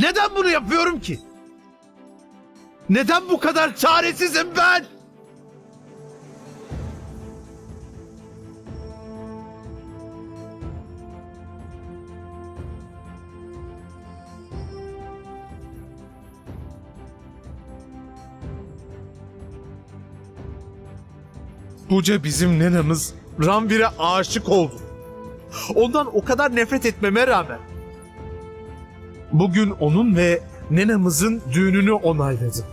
Neden bunu yapıyorum ki? Neden bu kadar çaresizim ben? Buca bizim nenemiz Ranvir'e aşık oldu. Ondan o kadar nefret etmeme rağmen Bugün onun ve nenamızın düğününü onayladım.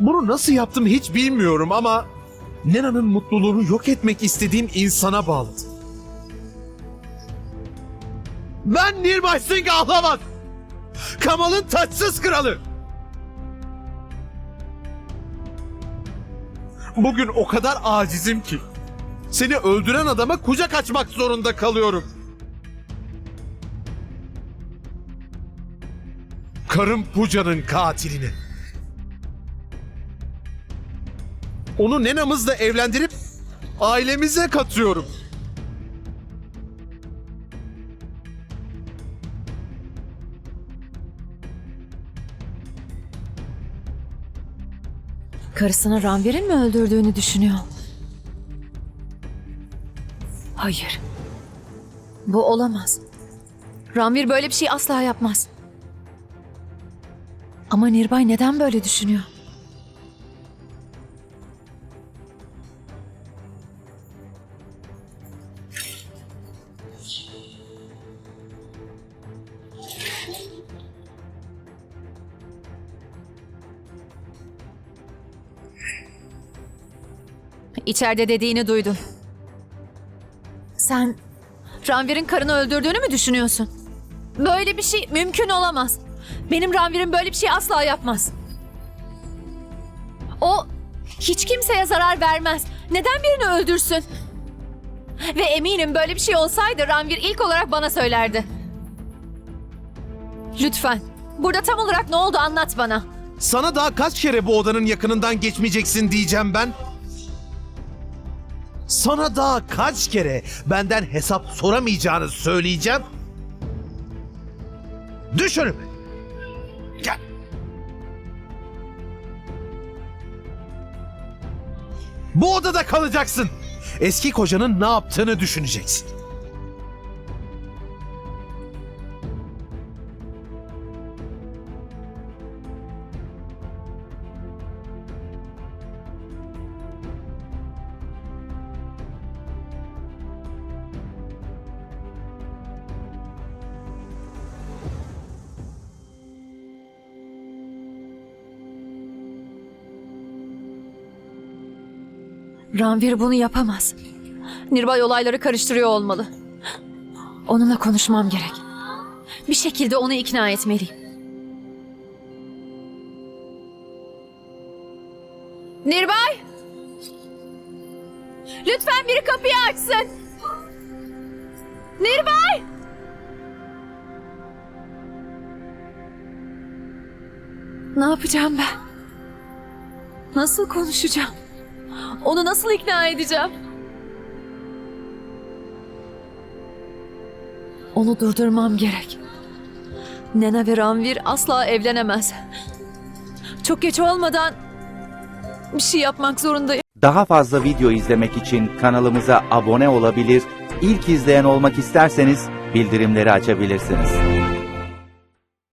Bunu nasıl yaptım hiç bilmiyorum ama Nena'nın mutluluğunu yok etmek istediğim insana bağladım. Ben Nirbay Singh Ahlavat. Kamal'ın taçsız kralı. Bugün o kadar acizim ki seni öldüren adama kucak açmak zorunda kalıyorum. Karım Puca'nın katilini. Onu nenamızla evlendirip ailemize katıyorum. Karısını Ranvir'in mi öldürdüğünü düşünüyor? Hayır. Bu olamaz. Ranvir böyle bir şey asla yapmaz. Ama Nirbay neden böyle düşünüyor? İçeride dediğini duydum. Sen Ranvir'in karını öldürdüğünü mü düşünüyorsun? Böyle bir şey mümkün olamaz. Benim Ranvir'im böyle bir şey asla yapmaz. O hiç kimseye zarar vermez. Neden birini öldürsün? Ve eminim böyle bir şey olsaydı Ranvir ilk olarak bana söylerdi. Lütfen. Burada tam olarak ne oldu anlat bana. Sana daha kaç kere bu odanın yakınından geçmeyeceksin diyeceğim ben. Sana daha kaç kere benden hesap soramayacağını söyleyeceğim. Düş Bu odada kalacaksın. Eski kocanın ne yaptığını düşüneceksin. Ranvir bunu yapamaz. Nirbay olayları karıştırıyor olmalı. Onunla konuşmam gerek. Bir şekilde onu ikna etmeliyim. Nirbay! Lütfen biri kapıyı açsın. Nirbay! Ne yapacağım ben? Nasıl konuşacağım? Onu nasıl ikna edeceğim? Onu durdurmam gerek. Nena ve Ranvir asla evlenemez. Çok geç olmadan bir şey yapmak zorundayım. Daha fazla video izlemek için kanalımıza abone olabilir, ilk izleyen olmak isterseniz bildirimleri açabilirsiniz.